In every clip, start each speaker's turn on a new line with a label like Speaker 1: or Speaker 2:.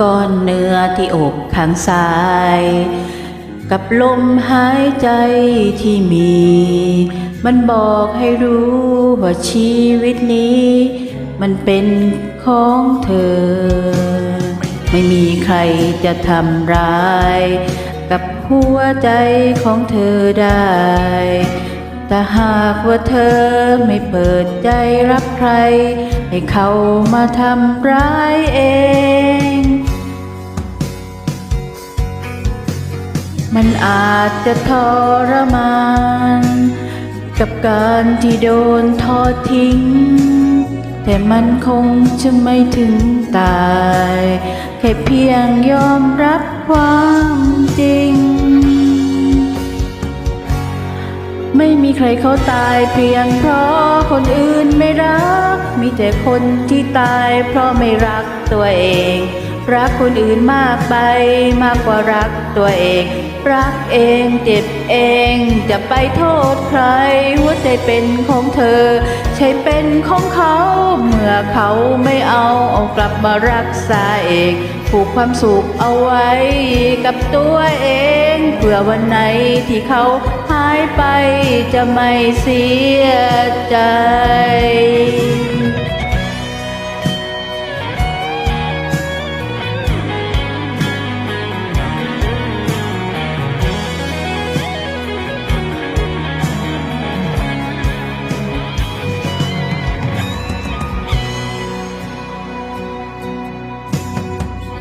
Speaker 1: ก้อนเนื้อที่อกข้างซ้าย กับลมหายใจที่มี มันบอกให้รู้ว่าชีวิตนี้ มันเป็นของเธอ ไม่มีใครจะทำร้าย กับหัวใจของเธอได้แต่หากว่าเธอไม่เปิดใจรับใคร ให้เขามาทำร้ายเอง มันอาจจะทรมาน กับการที่โดนทอดทิ้ง แต่มันคงจะไม่ถึงตาย แค่เพียงยอมรับความจริง ไม่มีใครเขาตายเพียงเพราะคนอื่นไม่รัก มีแต่คนที่ตายเพราะไม่รักตัวเอง รักคนอื่นมากไปมากกว่ารักตัวเอง รักเองเจ็บเอง จะไปโทษใครหัวใจเป็นของเธอ ใช่เป็นของเขา เมื่อเขาไม่เอาเอากลับมารักษาเองผูกความสุขเอาไว้กับตัวเองเพื่อวันไหนที่เขาหายไปจะไม่เสียใจ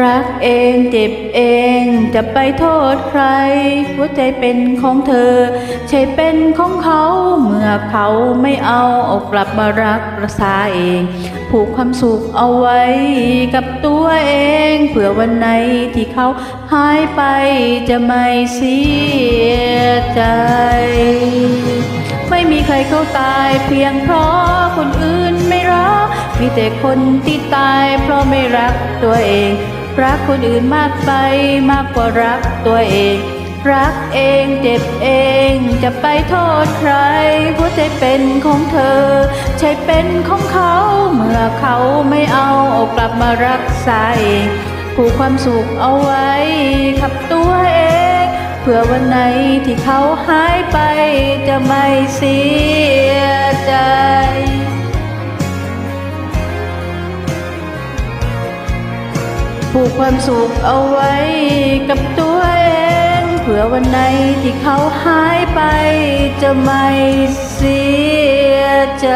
Speaker 1: รักเองเจ็บเองจะไปโทษใคร หัวใจเป็นของเธอ ใช่เป็นของเขาเมื่อเขาไม่เอาเอากลับมารักษาเอง ผูกความสุขเอาไว้กับตัวเองเผื่อวันไหนที่เขาหายไปจะไม่เสียใจ ไม่มีใครเขาตายเพียงเพราะคนอื่นไม่รักมีแต่คนที่ตายเพราะไม่รักตัวเอง รักคนอื่นมากไปมากกว่ารักตัวเอง รักเองเจ็บเองจะไปโทษใครหัวใจเป็นของเธอ ใช่เป็นของเขา เมื่อเขาไม่เอาเอากลับมารักษาเองผูกความสุขเอาไว้กับตัวเองเพื่อวันไหนที่เขาหายไปจะไม่เสียใจ ผูกความสุขเอาไว้กับตัวเอง เผื่อวันไหนที่เขาหายไปจะไม่เสียใจ